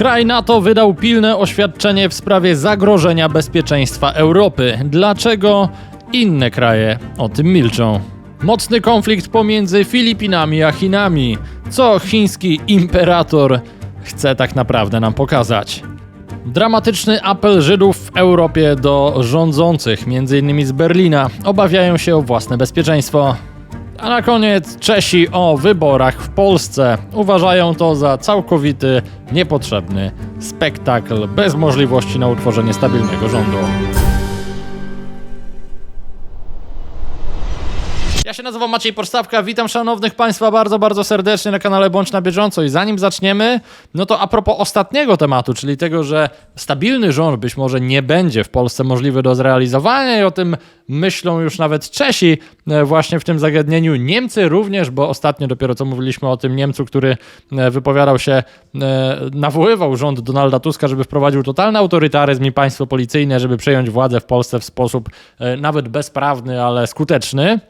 Kraj NATO wydał pilne oświadczenie w sprawie zagrożenia bezpieczeństwa Europy. Dlaczego inne kraje o tym milczą? Mocny konflikt pomiędzy Filipinami a Chinami. Co chiński imperator chce tak naprawdę nam pokazać? Dramatyczny apel Żydów w Europie do rządzących, m.in. z Berlina, obawiają się o własne bezpieczeństwo. A na koniec Czesi o wyborach w Polsce. Uważają to za całkowity, niepotrzebny spektakl bez możliwości na utworzenie stabilnego rządu. Ja się nazywam Maciej Podstawka, witam szanownych Państwa bardzo, bardzo serdecznie na kanale Bądź na bieżąco i zanim zaczniemy, no to a propos ostatniego tematu, czyli tego, że stabilny rząd być może nie będzie w Polsce możliwy do zrealizowania i o tym myślą już nawet Czesi e, właśnie w tym zagadnieniu. Niemcy również, bo ostatnio dopiero co mówiliśmy o tym Niemcu, który e, wypowiadał się, e, nawoływał rząd Donalda Tuska, żeby wprowadził totalny autorytaryzm i państwo policyjne, żeby przejąć władzę w Polsce w sposób nawet bezprawny, ale skuteczny.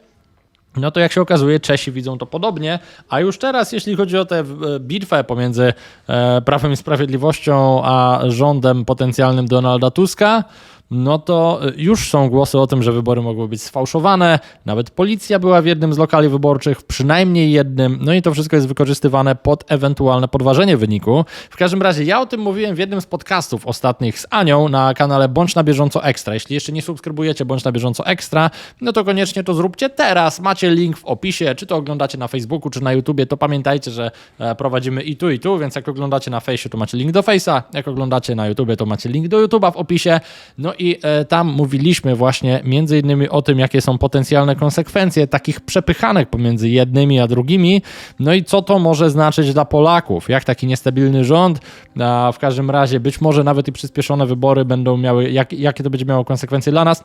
No to jak się okazuje, Czesi widzą to podobnie, a już teraz, jeśli chodzi o tę e, bitwę pomiędzy e, Prawem i Sprawiedliwością a rządem potencjalnym Donalda Tuska, no to e, już są głosy o tym, że wybory mogły być sfałszowane. Nawet policja była w jednym z lokali wyborczych, przynajmniej jednym. No i to wszystko jest wykorzystywane pod ewentualne podważenie wyniku. W każdym razie ja o tym mówiłem w jednym z podcastów ostatnich z Anią na kanale Bądź na bieżąco ekstra. Jeśli jeszcze nie subskrybujecie Bądź na bieżąco ekstra, no to koniecznie to zróbcie teraz. Macie link w opisie, czy to oglądacie na Facebooku, czy na YouTubie, to pamiętajcie, że e, prowadzimy i tu, i tu, więc jak oglądacie na Fejsie, to macie link do Face'a, jak oglądacie na YouTubie, to macie link do YouTube'a w opisie. No i e, tam mówiliśmy właśnie między innymi o tym, jakie są potencjalne konsekwencje takich przepychanek pomiędzy jednymi a drugimi, no i co to może znaczyć dla Polaków, jak taki niestabilny rząd, a w każdym razie być może nawet i przyspieszone wybory będą miały, jak, jakie to będzie miało konsekwencje dla nas.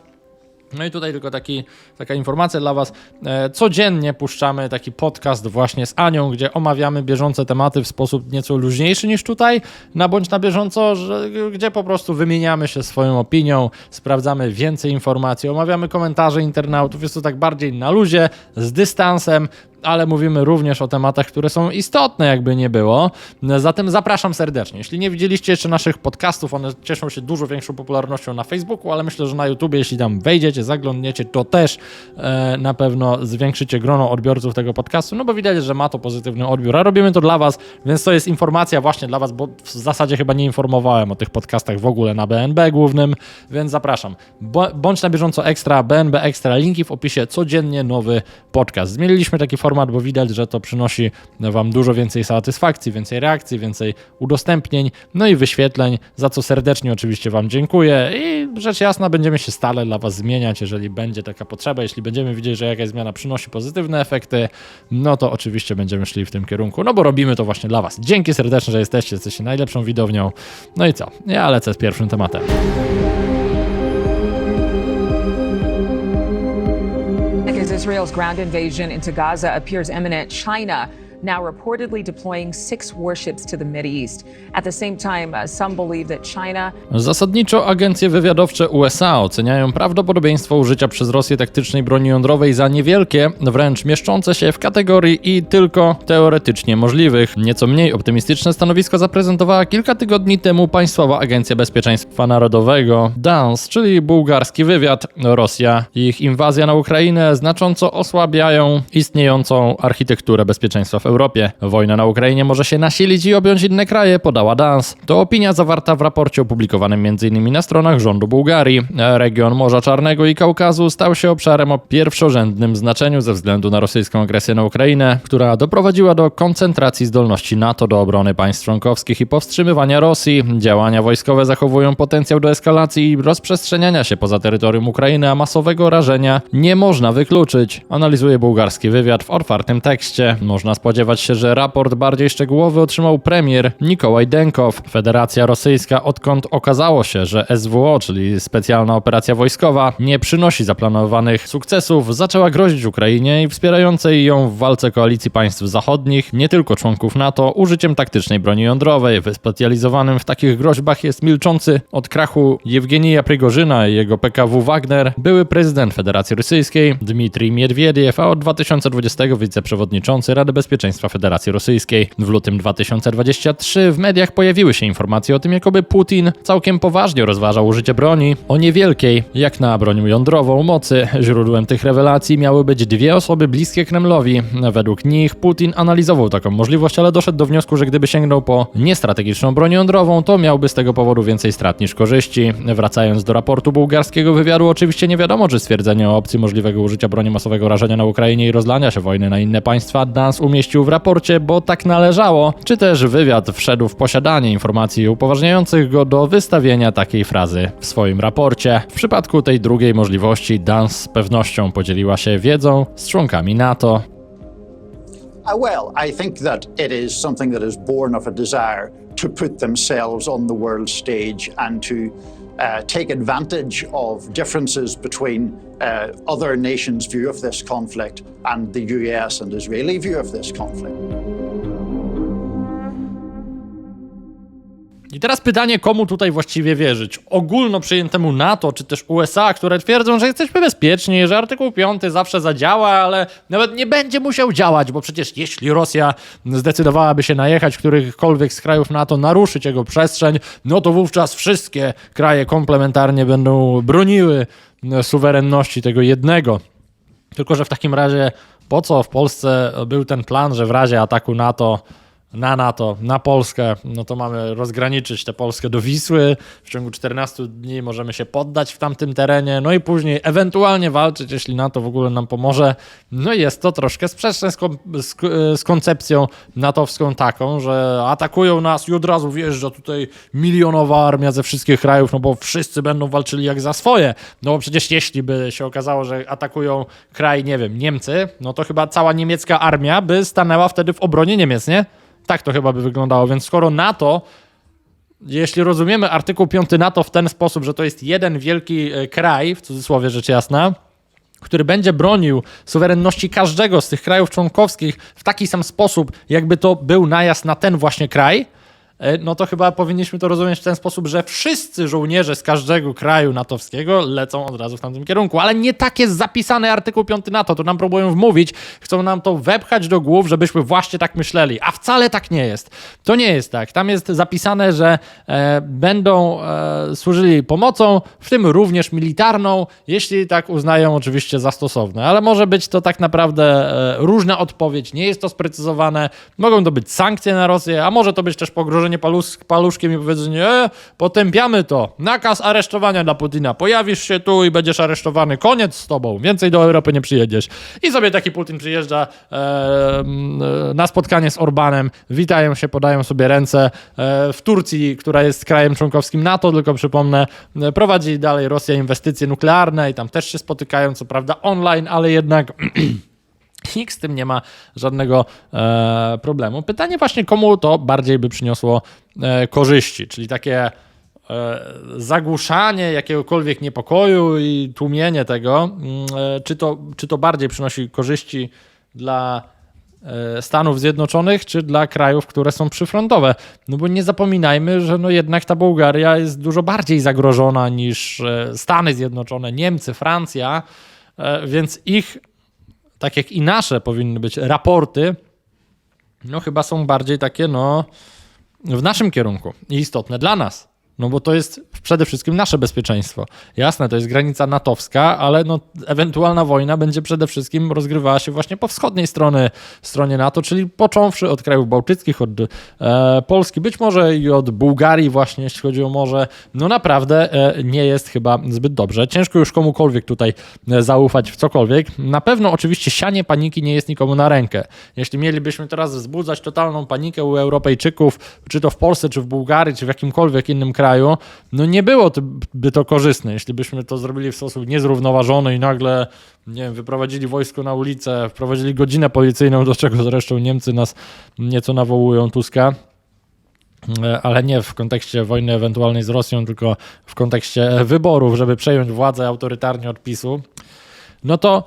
No i tutaj tylko taki, taka informacja dla Was. E, Codziennie puszczamy taki podcast właśnie z Anią, gdzie omawiamy bieżące tematy w sposób nieco luźniejszy niż tutaj, na bądź na bieżąco, że, gdzie po prostu wymieniamy się swoją opinią, sprawdzamy więcej informacji, omawiamy komentarze internautów. Jest to tak bardziej na luzie, z dystansem, ale mówimy również o tematach, które są istotne, jakby nie było. Zatem zapraszam serdecznie. Jeśli nie widzieliście jeszcze naszych podcastów, one cieszą się dużo większą popularnością na Facebooku, ale myślę, że na YouTubie, jeśli tam wejdziecie, zaglądniecie, to też e, na pewno zwiększycie grono odbiorców tego podcastu, no bo widać, że ma to pozytywny odbiór, a robimy to dla Was, więc to jest informacja właśnie dla Was, bo w zasadzie chyba nie informowałem o tych podcastach w ogóle na BNB głównym, więc zapraszam. Bądź na bieżąco ekstra, BNB ekstra, linki w opisie, codziennie nowy podcast. Zmieniliśmy taki format, bo widać, że to przynosi Wam dużo więcej satysfakcji, więcej reakcji, więcej udostępnień, no i wyświetleń, za co serdecznie oczywiście Wam dziękuję i rzecz jasna będziemy się stale dla Was zmieniać, jeżeli będzie taka potrzeba, jeśli będziemy widzieć, że jakaś zmiana przynosi pozytywne efekty, no to oczywiście będziemy szli w tym kierunku, no bo robimy to właśnie dla Was. Dzięki serdecznie, że jesteście, jesteście najlepszą widownią. No i co? Ja lecę z pierwszym tematem. Israel's ground invasion into Gaza appears imminent, China now reportedly deploying six warships to the Mideast. At the same time, uh, some believe that China Zasadniczo agencje wywiadowcze USA oceniają prawdopodobieństwo użycia przez Rosję taktycznej broni jądrowej za niewielkie, wręcz mieszczące się w kategorii i tylko teoretycznie możliwych. Nieco mniej optymistyczne stanowisko zaprezentowała kilka tygodni temu Państwowa Agencja Bezpieczeństwa Narodowego DANS, czyli bułgarski wywiad. Rosja i ich inwazja na Ukrainę znacząco osłabiają istniejącą architekturę bezpieczeństwa w Europie. Wojna na Ukrainie może się nasilić i objąć inne kraje, podała DANS. To opinia zawarta w raporcie opublikowanym m.in. na stronach rządu Bułgarii. Region Morza Czarnego i Kaukazu stał się obszarem o pierwszorzędnym znaczeniu ze względu na rosyjską agresję na Ukrainę, która doprowadziła do koncentracji zdolności NATO do obrony państw członkowskich i powstrzymywania Rosji. Działania wojskowe zachowują potencjał do eskalacji i rozprzestrzeniania się poza terytorium Ukrainy, a masowego rażenia nie można wykluczyć. Analizuje bułgarski wywiad w otwartym tekście. Można spodziewać się, że raport bardziej szczegółowy otrzymał premier Nikołaj Denkow. Federacja Rosyjska, odkąd okazało się, że SWO, czyli specjalna operacja wojskowa, nie przynosi zaplanowanych sukcesów, zaczęła grozić Ukrainie i wspierającej ją w walce koalicji państw zachodnich, nie tylko członków NATO, użyciem taktycznej broni jądrowej. Wyspecjalizowanym w takich groźbach jest milczący od krachu Jewgenija Prigorzyna i jego PKW Wagner, były prezydent Federacji Rosyjskiej Dmitrij Miedwiediew, a od 2020 wiceprzewodniczący Rady Bezpieczeństwa bezpieczeństwa Federacji Rosyjskiej. W lutym 2023 w mediach pojawiły się informacje o tym, jakoby Putin całkiem poważnie rozważał użycie broni o niewielkiej, jak na broń jądrową, mocy. Źródłem tych rewelacji miały być dwie osoby bliskie Kremlowi. Według nich Putin analizował taką możliwość, ale doszedł do wniosku, że gdyby sięgnął po niestrategiczną broń jądrową, to miałby z tego powodu więcej strat niż korzyści. Wracając do raportu bułgarskiego wywiadu, oczywiście nie wiadomo, czy stwierdzenie o opcji możliwego użycia broni masowego rażenia na Ukrainie i rozlania się wojny na inne państwa DANS umieścił w raporcie, bo tak należało, czy też wywiad wszedł w posiadanie informacji upoważniających go do wystawienia takiej frazy w swoim raporcie. W przypadku tej drugiej możliwości DANS z pewnością podzieliła się wiedzą z członkami NATO. Uh, well, I think that it is something that is born of a desire to put themselves on the world stage and to uh, take advantage of differences between uh, other nations' view of this conflict and the US and Israeli view of this conflict. I teraz pytanie, komu tutaj właściwie wierzyć? Ogólno przyjętemu NATO, czy też USA, które twierdzą, że jesteśmy bezpieczni, że artykuł 5 zawsze zadziała, ale nawet nie będzie musiał działać, bo przecież jeśli Rosja zdecydowałaby się najechać którychkolwiek z krajów NATO, naruszyć jego przestrzeń, no to wówczas wszystkie kraje komplementarnie będą broniły suwerenności tego jednego. Tylko, że w takim razie po co w Polsce był ten plan, że w razie ataku NATO na NATO, na Polskę, no to mamy rozgraniczyć tę Polskę do Wisły. W ciągu 14 dni możemy się poddać w tamtym terenie, no i później ewentualnie walczyć, jeśli NATO w ogóle nam pomoże. No i jest to troszkę sprzeczne z, kon- z, z koncepcją natowską taką, że atakują nas i od razu wjeżdża tutaj milionowa armia ze wszystkich krajów, no bo wszyscy będą walczyli jak za swoje. No bo przecież jeśli by się okazało, że atakują kraj, nie wiem, Niemcy, no to chyba cała niemiecka armia by stanęła wtedy w obronie Niemiec, nie? Tak to chyba by wyglądało, więc skoro NATO, jeśli rozumiemy artykuł 5 NATO w ten sposób, że to jest jeden wielki e, kraj, w cudzysłowie rzecz jasna, który będzie bronił suwerenności każdego z tych krajów członkowskich w taki sam sposób, jakby to był najazd na ten właśnie kraj, no to chyba powinniśmy to rozumieć w ten sposób, że wszyscy żołnierze z każdego kraju natowskiego lecą od razu w tamtym kierunku. Ale nie tak jest zapisany artykuł 5 NATO, to nam próbują wmówić, chcą nam to wepchać do głów, żebyśmy właśnie tak myśleli, a wcale tak nie jest. To nie jest tak. Tam jest zapisane, że e, będą e, służyli pomocą, w tym również militarną, jeśli tak uznają oczywiście za stosowne. Ale może być to tak naprawdę e, różna odpowiedź, nie jest to sprecyzowane. Mogą to być sankcje na Rosję, a może to być też pogrożenie palusz, paluszkiem i powiedzenie, e, potępiamy to. Nakaz aresztowania dla Putina. Pojawisz się tu i będziesz aresztowany. Koniec z tobą. Więcej do Europy nie przyjedziesz. I sobie taki Putin przyjeżdża e, na spotkanie z Orbanem. Witają się, podają sobie ręce. E, w Turcji, która jest krajem członkowskim NATO, tylko przypomnę, e, prowadzi dalej Rosja inwestycje nuklearne i tam też się spotykają, co prawda online, ale jednak Nikt z tym nie ma żadnego e, problemu. Pytanie właśnie, komu to bardziej by przyniosło e, korzyści, czyli takie e, zagłuszanie jakiegokolwiek niepokoju i tłumienie tego, mm, e, czy, to, czy to bardziej przynosi korzyści dla e, Stanów Zjednoczonych, czy dla krajów, które są przyfrontowe. No bo nie zapominajmy, że no jednak ta Bułgaria jest dużo bardziej zagrożona niż Stany Zjednoczone, Niemcy, Francja, więc ich tak jak i nasze powinny być raporty, no chyba są bardziej takie, no, w naszym kierunku i istotne dla nas. No bo to jest przede wszystkim nasze bezpieczeństwo. Jasne, to jest granica natowska, ale no, ewentualna wojna będzie przede wszystkim rozgrywała się właśnie po wschodniej stronie, stronie NATO, czyli począwszy od krajów bałtyckich, od e, Polski, być może i od Bułgarii właśnie, jeśli chodzi o morze. No naprawdę e, nie jest chyba zbyt dobrze. Ciężko już komukolwiek tutaj e, zaufać w cokolwiek. Na pewno oczywiście sianie paniki nie jest nikomu na rękę. Jeśli mielibyśmy teraz wzbudzać totalną panikę u Europejczyków, czy to w Polsce, czy w Bułgarii, czy w jakimkolwiek innym kraju, no nie byłoby to korzystne, jeśli byśmy to zrobili w sposób niezrównoważony i nagle, nie wiem, wyprowadzili wojsko na ulicę, wprowadzili godzinę policyjną, do czego zresztą Niemcy nas nieco nawołują Tuska. E, Ale nie w kontekście wojny ewentualnej z Rosją, tylko w kontekście wyborów, żeby przejąć władzę autorytarnie od PiSu. No to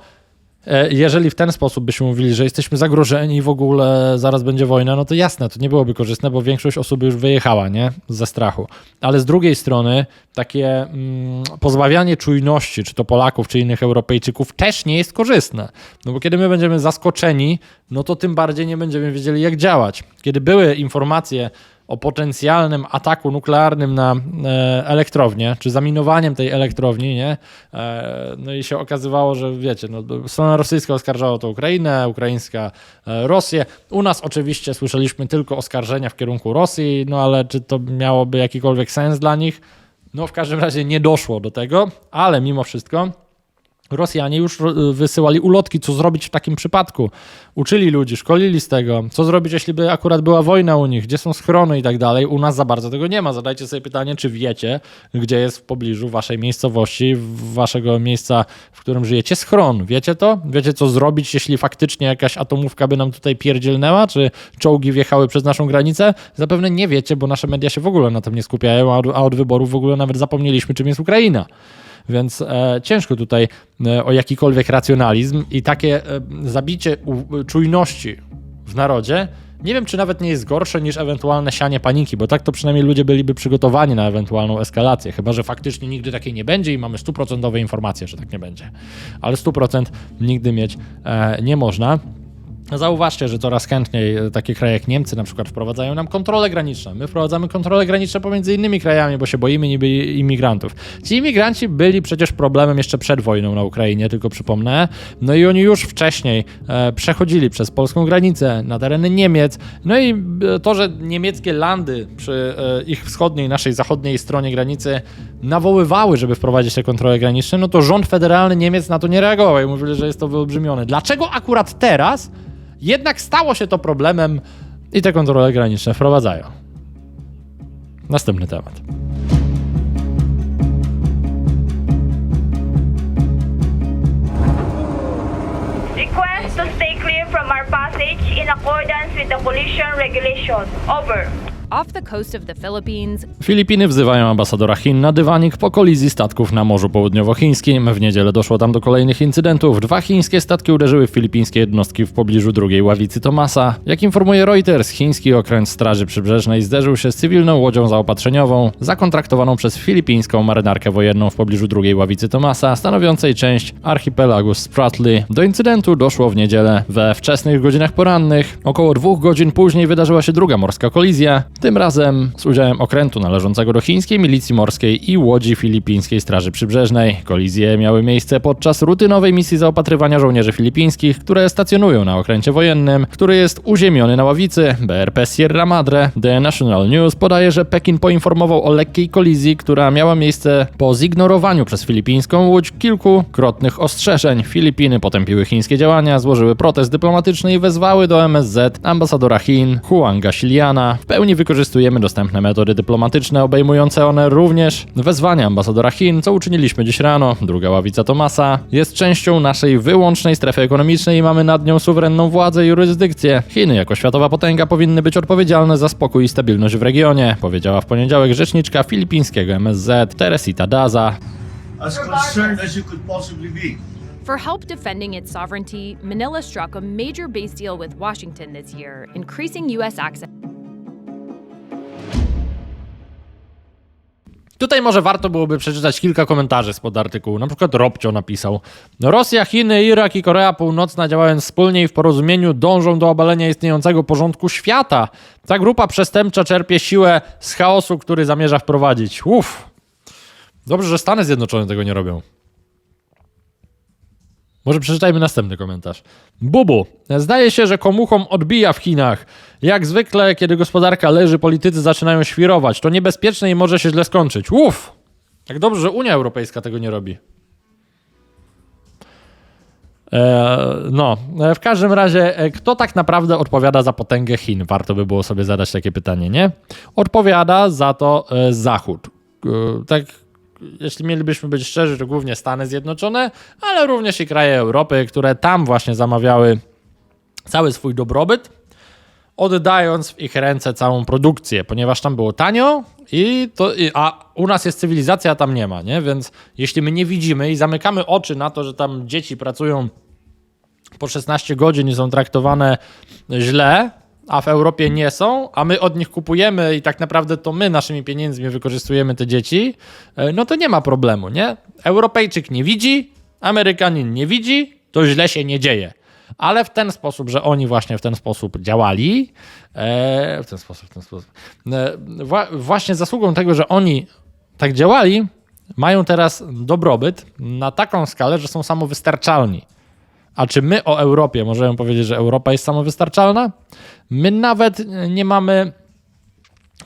Jeżeli w ten sposób byśmy mówili, że jesteśmy zagrożeni i w ogóle zaraz będzie wojna, no to jasne, to nie byłoby korzystne, bo większość osób już wyjechała, nie? Ze strachu. Ale z drugiej strony takie mm, pozbawianie czujności, czy to Polaków, czy innych Europejczyków też nie jest korzystne. No bo kiedy my będziemy zaskoczeni, no to tym bardziej nie będziemy wiedzieli, jak działać. Kiedy były informacje o potencjalnym ataku nuklearnym na e, elektrownię, czy zaminowaniem tej elektrowni, nie? E, no i się okazywało, że wiecie, no, strona rosyjska oskarżała to Ukrainę, ukraińska e, Rosję. U nas oczywiście słyszeliśmy tylko oskarżenia w kierunku Rosji, no ale czy to miałoby jakikolwiek sens dla nich? No w każdym razie nie doszło do tego, ale mimo wszystko Rosjanie już wysyłali ulotki, co zrobić w takim przypadku. Uczyli ludzi, szkolili z tego, co zrobić, jeśli by akurat była wojna u nich, gdzie są schrony i tak dalej. U nas za bardzo tego nie ma. Zadajcie sobie pytanie, czy wiecie, gdzie jest w pobliżu waszej miejscowości, waszego miejsca, w którym żyjecie, schron. Wiecie to? Wiecie, co zrobić, jeśli faktycznie jakaś atomówka by nam tutaj pierdzielnęła, czy czołgi wjechały przez naszą granicę? Zapewne nie wiecie, bo nasze media się w ogóle na tym nie skupiają, a od, a od wyborów w ogóle nawet zapomnieliśmy, czym jest Ukraina. Więc e, ciężko tutaj e, o jakikolwiek racjonalizm i takie e, zabicie u, czujności w narodzie. Nie wiem, czy nawet nie jest gorsze niż ewentualne sianie paniki, bo tak to przynajmniej ludzie byliby przygotowani na ewentualną eskalację. Chyba, że faktycznie nigdy takiej nie będzie i mamy stuprocentowe informacje, że tak nie będzie. Ale 100% nigdy mieć e, nie można. Zauważcie, że coraz chętniej e, takie kraje jak Niemcy na przykład wprowadzają nam kontrole graniczne. My wprowadzamy kontrole graniczne pomiędzy innymi krajami, bo się boimy niby imigrantów. Ci imigranci byli przecież problemem jeszcze przed wojną na Ukrainie, tylko przypomnę. No i oni już wcześniej e, przechodzili przez polską granicę na tereny Niemiec. No i e, to, że niemieckie landy przy e, ich wschodniej, naszej zachodniej stronie granicy nawoływały, żeby wprowadzić te kontrole graniczne, no to rząd federalny Niemiec na to nie reagował i mówili, że jest to wyolbrzymione. Dlaczego akurat teraz jednak stało się to problemem i te kontrole graniczne wprowadzają. Następny temat. Request to stay clear from our passage in accordance with the collision regulation. Over. Filipiny wzywają ambasadora Chin na dywanik po kolizji statków na Morzu Południowochińskim. W niedzielę doszło tam do kolejnych incydentów. Dwa chińskie statki uderzyły w filipińskie jednostki w pobliżu drugiej ławicy Tomasa. Jak informuje Reuters, chiński okręt Straży Przybrzeżnej zderzył się z cywilną łodzią zaopatrzeniową zakontraktowaną przez filipińską marynarkę wojenną w pobliżu drugiej ławicy Tomasa, stanowiącej część archipelagu Spratly. Do incydentu doszło w niedzielę we wczesnych godzinach porannych. Około dwóch godzin później wydarzyła się druga morska kolizja, tym razem z udziałem okrętu należącego do chińskiej milicji morskiej i łodzi filipińskiej Straży Przybrzeżnej. Kolizje miały miejsce podczas rutynowej misji zaopatrywania żołnierzy filipińskich, które stacjonują na okręcie wojennym, który jest uziemiony na ławicy. BRP Sierra Madre. The National News podaje, że Pekin poinformował o lekkiej kolizji, która miała miejsce po zignorowaniu przez filipińską łódź kilkukrotnych ostrzeżeń. Filipiny potępiły chińskie działania, złożyły protest dyplomatyczny i wezwały do MSZ ambasadora Chin Huanga Xiliana. W pełni wykorzystujemy dostępne metody dyplomatyczne, obejmujące one również wezwanie ambasadora Chin, co uczyniliśmy dziś rano. Druga ławica Tomasa jest częścią naszej wyłącznej strefy ekonomicznej i mamy nad nią suwerenną władzę i jurysdykcję. Chiny jako światowa potęga powinny być odpowiedzialne za spokój i stabilność w regionie, powiedziała w poniedziałek rzeczniczka filipińskiego MSZ Teresita Daza. as concerned as you could possibly be. for help defending its sovereignty, Manila struck a major base deal with Washington this year, increasing U.S. access. Tutaj może warto byłoby przeczytać kilka komentarzy spod artykułu. Na przykład Robcio napisał: Rosja, Chiny, Irak i Korea Północna działając wspólnie i w porozumieniu dążą do obalenia istniejącego porządku świata. Ta grupa przestępcza czerpie siłę z chaosu, który zamierza wprowadzić. Uff. Dobrze, że Stany Zjednoczone tego nie robią. Może przeczytajmy następny komentarz. Bubu. Zdaje się, że komuchom odbija w Chinach. Jak zwykle, kiedy gospodarka leży, politycy zaczynają świrować. To niebezpieczne i może się źle skończyć. Uff! Jak dobrze, że Unia Europejska tego nie robi. E, no, e, w każdym razie, e, kto tak naprawdę odpowiada za potęgę Chin? Warto by było sobie zadać takie pytanie, nie? Odpowiada za to Zachód. Tak, jeśli mielibyśmy być szczerzy, to głównie Stany Zjednoczone, ale również i kraje Europy, które tam właśnie zamawiały cały swój dobrobyt, oddając w ich ręce całą produkcję, ponieważ tam było tanio i to, a u nas jest cywilizacja, a tam nie ma, nie? Więc jeśli my nie widzimy i zamykamy oczy na to, że tam dzieci pracują po 16 godzin i są traktowane źle, a w Europie nie są, a my od nich kupujemy i tak naprawdę to my naszymi pieniędzmi wykorzystujemy te dzieci, e, no to nie ma problemu, nie? Europejczyk nie widzi, Amerykanin nie widzi, to źle się nie dzieje. Ale w ten sposób, że oni właśnie w ten sposób działali, e, w ten sposób, w ten sposób, e, wła- właśnie zasługą tego, że oni tak działali, mają teraz dobrobyt na taką skalę, że są samowystarczalni. A czy my o Europie możemy powiedzieć, że Europa jest samowystarczalna? My nawet nie mamy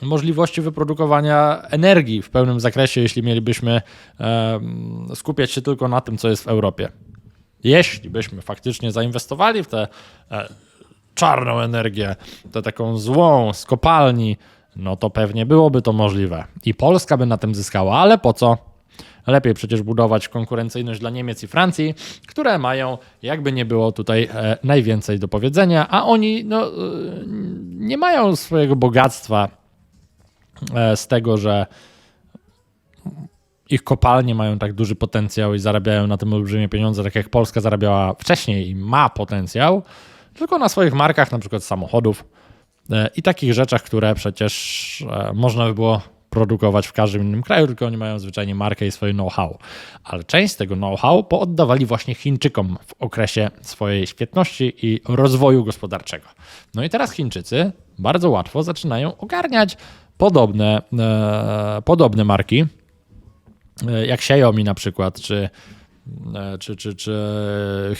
możliwości wyprodukowania energii w pełnym zakresie, jeśli mielibyśmy skupiać się tylko na tym, co jest w Europie. Jeśli byśmy faktycznie zainwestowali w tę e, czarną energię, tę taką złą z kopalni, no to pewnie byłoby to możliwe. I Polska by na tym zyskała, ale po co? Lepiej przecież budować konkurencyjność dla Niemiec i Francji, które mają, jakby nie było tutaj e, najwięcej do powiedzenia, a oni no, e, nie mają swojego bogactwa e, z tego, że ich kopalnie mają tak duży potencjał i zarabiają na tym olbrzymie pieniądze, tak jak Polska zarabiała wcześniej i ma potencjał, tylko na swoich markach, na przykład samochodów i takich rzeczach, które przecież można by było produkować w każdym innym kraju, tylko oni mają zwyczajnie markę i swoje know-how. Ale część z tego know-how pooddawali właśnie Chińczykom w okresie swojej świetności i rozwoju gospodarczego. No i teraz Chińczycy bardzo łatwo zaczynają ogarniać podobne, e, podobne marki, e, jak Xiaomi na przykład, czy, e, czy, czy, czy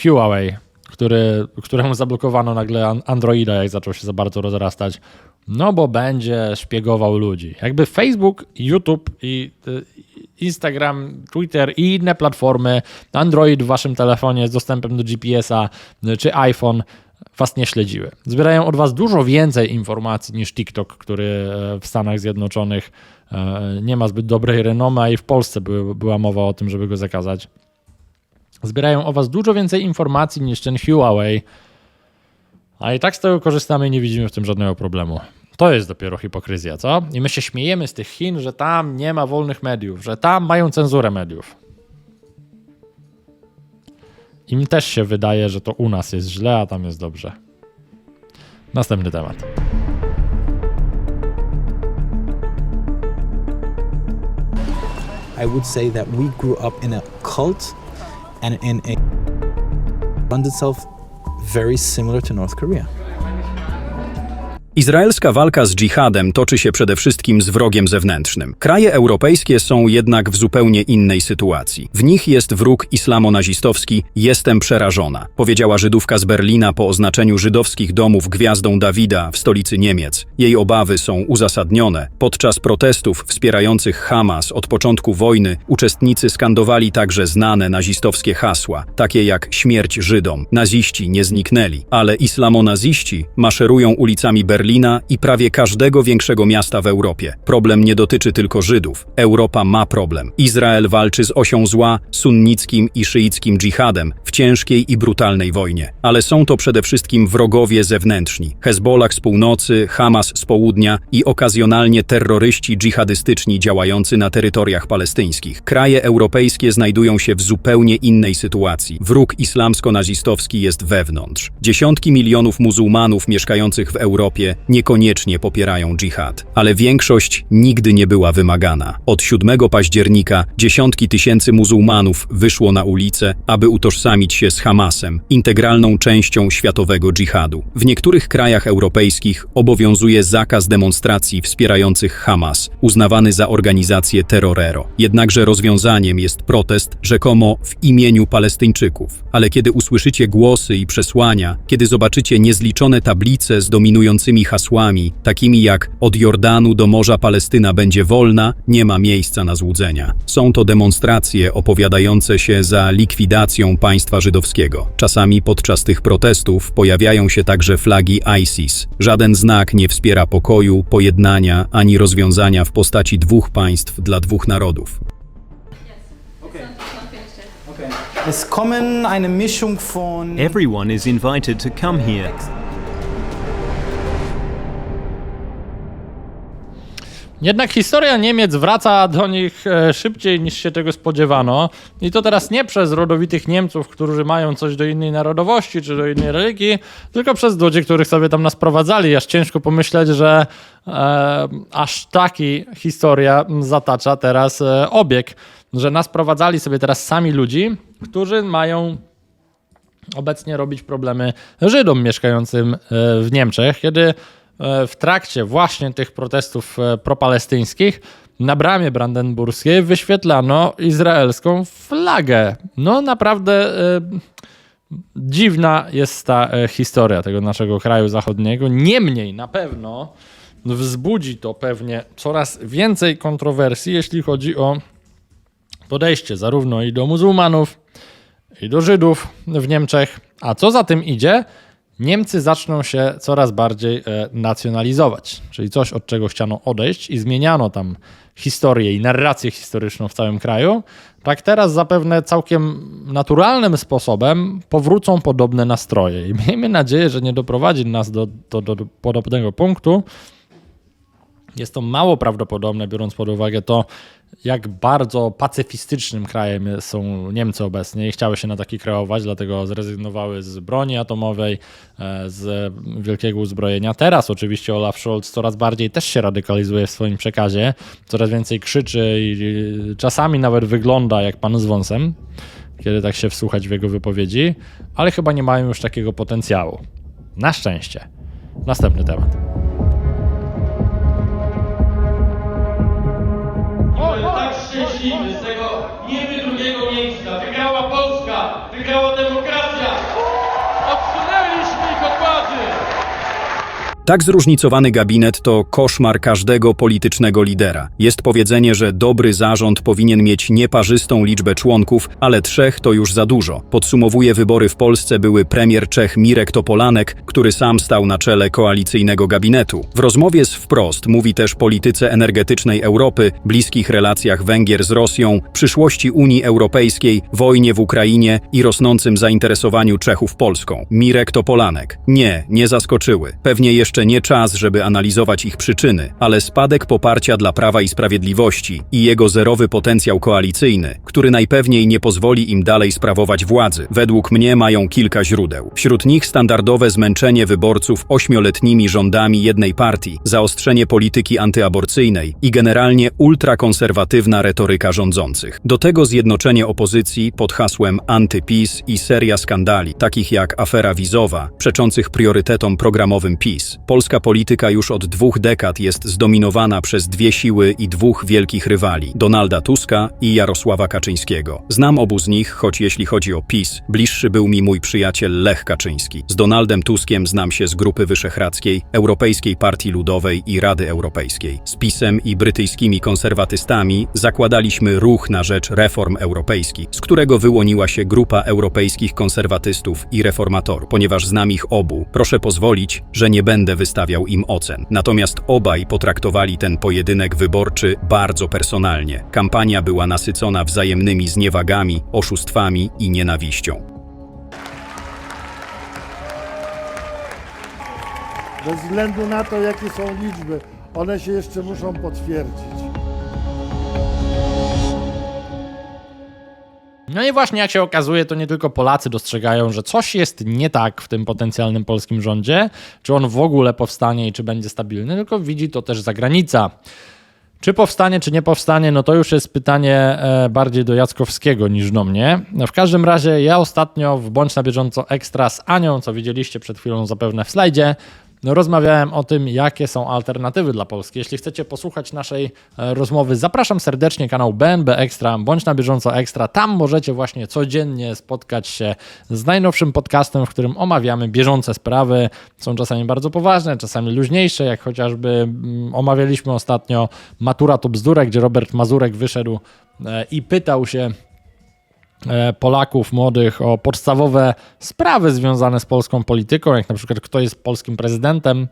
Huawei, który, któremu zablokowano nagle an- Androida, jak zaczął się za bardzo rozrastać, no bo będzie szpiegował ludzi. Jakby Facebook, YouTube i y, Instagram, Twitter i inne platformy, Android w waszym telefonie z dostępem do GPS-a y, czy iPhone was nie śledziły. Zbierają od was dużo więcej informacji niż TikTok, który e, w Stanach Zjednoczonych nie ma zbyt dobrej renomy, i w Polsce była mowa o tym, żeby go zakazać. Zbierają o was dużo więcej informacji niż ten Huawei, a i tak z tego korzystamy i nie widzimy w tym żadnego problemu. To jest dopiero hipokryzja, co? I my się śmiejemy z tych Chin, że tam nie ma wolnych mediów, że tam mają cenzurę mediów. Im też się wydaje, że to u nas jest źle, a tam jest dobrze. Następny temat. I would say that we grew up in a cult and in a runs itself very similar to North Korea. Izraelska walka z dżihadem toczy się przede wszystkim z wrogiem zewnętrznym. Kraje europejskie są jednak w zupełnie innej sytuacji. W nich jest wróg islamonazistowski Jestem przerażona, powiedziała Żydówka z Berlina po oznaczeniu żydowskich domów gwiazdą Dawida w stolicy Niemiec. Jej obawy są uzasadnione. Podczas protestów wspierających Hamas od początku wojny uczestnicy skandowali także znane nazistowskie hasła, takie jak śmierć Żydom. Naziści nie zniknęli, ale islamonaziści maszerują ulicami Berlina i prawie każdego większego miasta w Europie. Problem nie dotyczy tylko Żydów. Europa ma problem. Izrael walczy z osią zła, sunnickim i szyickim dżihadem w ciężkiej i brutalnej wojnie. Ale są to przede wszystkim wrogowie zewnętrzni. Hezbollah z północy, Hamas z południa i okazjonalnie terroryści dżihadystyczni działający na terytoriach palestyńskich. Kraje europejskie znajdują się w zupełnie innej sytuacji. Wróg islamsko-nazistowski jest wewnątrz. Dziesiątki milionów muzułmanów mieszkających w Europie niekoniecznie popierają dżihad, ale większość nigdy nie była wymagana. Od 7 października dziesiątki tysięcy muzułmanów wyszło na ulice, aby utożsamić się z Hamasem, integralną częścią światowego dżihadu. W niektórych krajach europejskich obowiązuje zakaz demonstracji wspierających Hamas, uznawany za organizację terrorero. Jednakże rozwiązaniem jest protest rzekomo w imieniu Palestyńczyków. Ale kiedy usłyszycie głosy i przesłania, kiedy zobaczycie niezliczone tablice z dominującymi hasłami, takimi jak od Jordanu do Morza Palestyna będzie wolna, nie ma miejsca na złudzenia. Są to demonstracje opowiadające się za likwidacją państwa żydowskiego. Czasami podczas tych protestów pojawiają się także flagi ISIS. Żaden znak nie wspiera pokoju, pojednania ani rozwiązania w postaci dwóch państw dla dwóch narodów. Es kommen eine Mischung von Everyone is invited to come here. Jednak historia Niemiec wraca do nich e, szybciej niż się tego spodziewano. I to teraz nie przez rodowitych Niemców, którzy mają coś do innej narodowości czy do innej religii, tylko przez ludzi, których sobie tam nas prowadzali. Aż ciężko pomyśleć, że e, aż taki historia zatacza teraz e, obieg, że nas prowadzali sobie teraz sami ludzi, którzy mają obecnie robić problemy Żydom mieszkającym e, w Niemczech, kiedy w trakcie właśnie tych protestów e, propalestyńskich na bramie brandenburskiej wyświetlano izraelską flagę. No naprawdę e, dziwna jest ta e, historia tego naszego kraju zachodniego. Niemniej na pewno wzbudzi to pewnie coraz więcej kontrowersji, jeśli chodzi o podejście zarówno i do muzułmanów, i do Żydów w Niemczech. A co za tym idzie? Niemcy zaczną się coraz bardziej e, nacjonalizować, czyli coś, od czego chciano odejść i zmieniano tam historię i narrację historyczną w całym kraju. Tak teraz zapewne całkiem naturalnym sposobem powrócą podobne nastroje. I miejmy nadzieję, że nie doprowadzi nas do, do, do podobnego punktu, jest to mało prawdopodobne, biorąc pod uwagę to, jak bardzo pacyfistycznym krajem są Niemcy obecnie i chciały się na taki kreować, dlatego zrezygnowały z broni atomowej, e, z wielkiego uzbrojenia. Teraz oczywiście Olaf Scholz coraz bardziej też się radykalizuje w swoim przekazie, coraz więcej krzyczy i czasami nawet wygląda jak pan z wąsem, kiedy tak się wsłuchać w jego wypowiedzi, ale chyba nie mają już takiego potencjału. Na szczęście. Następny temat. Polska, wygrała demokracja. Odsunęliśmy ich od władzy. Tak zróżnicowany gabinet to koszmar każdego politycznego lidera. Jest powiedzenie, że dobry zarząd powinien mieć nieparzystą liczbę członków, ale trzech to już za dużo. Podsumowuje wybory w Polsce były premier Czech Mirek Topolanek, który sam stał na czele koalicyjnego gabinetu. W rozmowie z Wprost mówi też polityce energetycznej Europy, bliskich relacjach Węgier z Rosją, przyszłości Unii Europejskiej, wojnie w Ukrainie i rosnącym zainteresowaniu Czechów Polską. Mirek Topolanek. Nie, nie zaskoczyły. Pewnie jeszcze nie czas, żeby analizować ich przyczyny, ale spadek poparcia dla Prawa i Sprawiedliwości i jego zerowy potencjał koalicyjny, który najpewniej nie pozwoli im dalej sprawować władzy, według mnie mają kilka źródeł. Wśród nich standardowe zmęczenie wyborców ośmioletnimi rządami jednej partii, zaostrzenie polityki antyaborcyjnej i generalnie ultrakonserwatywna retoryka rządzących. Do tego zjednoczenie opozycji pod hasłem antyPiS i seria skandali, takich jak afera wizowa, przeczących priorytetom programowym PiS. Polska polityka już od dwóch dekad jest zdominowana przez dwie siły i dwóch wielkich rywali Donalda Tuska i Jarosława Kaczyńskiego. Znam obu z nich, choć jeśli chodzi o PiS, bliższy był mi mój przyjaciel Lech Kaczyński. Z Donaldem Tuskiem znam się z Grupy Wyszehradzkiej, Europejskiej Partii Ludowej i Rady Europejskiej. Z PiSem i brytyjskimi konserwatystami zakładaliśmy ruch na rzecz reform europejskich, z którego wyłoniła się grupa europejskich konserwatystów i reformatorów. Ponieważ znam ich obu, proszę pozwolić, że nie będę wystawiał im ocen. Natomiast obaj potraktowali ten pojedynek wyborczy bardzo personalnie. Kampania była nasycona wzajemnymi zniewagami, oszustwami i nienawiścią. Bez względu na to, jakie są liczby, one się jeszcze muszą potwierdzić. No i właśnie jak się okazuje, to nie tylko Polacy dostrzegają, że coś jest nie tak w tym potencjalnym polskim rządzie, czy on w ogóle powstanie i czy będzie stabilny, tylko widzi to też zagranica. Czy powstanie, czy nie powstanie, no to już jest pytanie e, bardziej do Jackowskiego niż do mnie. W każdym razie ja ostatnio w Bądź na bieżąco ekstra z Anią, co widzieliście przed chwilą zapewne w slajdzie, no, rozmawiałem o tym, jakie są alternatywy dla Polski. Jeśli chcecie posłuchać naszej e, rozmowy, zapraszam serdecznie kanał BNB Extra, bądź na bieżąco Extra. Tam możecie właśnie codziennie spotkać się z najnowszym podcastem, w którym omawiamy bieżące sprawy. Są czasami bardzo poważne, czasami luźniejsze, jak chociażby mm, omawialiśmy ostatnio Matura to bzdura, gdzie Robert Mazurek wyszedł e, i pytał się Polaków młodych o podstawowe sprawy związane z polską polityką, jak na przykład kto jest polskim prezydentem.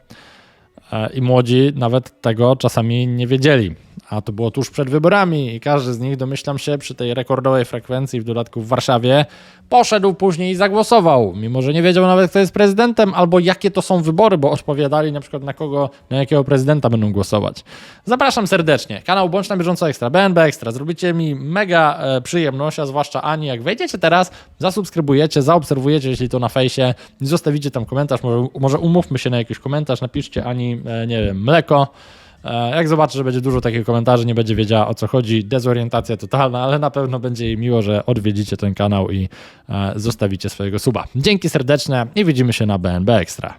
E, I młodzi nawet tego czasami nie wiedzieli. A to było tuż przed wyborami i każdy z nich, domyślam się, przy tej rekordowej frekwencji, w dodatku w Warszawie, poszedł później i zagłosował, mimo że nie wiedział nawet, kto jest prezydentem albo jakie to są wybory, bo odpowiadali na przykład na kogo, na jakiego prezydenta będą głosować. Zapraszam serdecznie. Kanał Bądź na bieżąco Ekstra, BNB Ekstra. Zrobicie mi mega e, przyjemność, a zwłaszcza Ani, jak wejdziecie teraz, zasubskrybujecie, zaobserwujecie, jeśli to na fejsie, zostawicie tam komentarz, może, może umówmy się na jakiś komentarz, napiszcie Ani, e, nie wiem, mleko, E, Jak zobaczy, że będzie dużo takich komentarzy, nie będzie wiedziała o co chodzi, dezorientacja totalna, ale na pewno będzie jej miło, że odwiedzicie ten kanał i e, zostawicie swojego suba. Dzięki serdeczne i widzimy się na BNB Extra.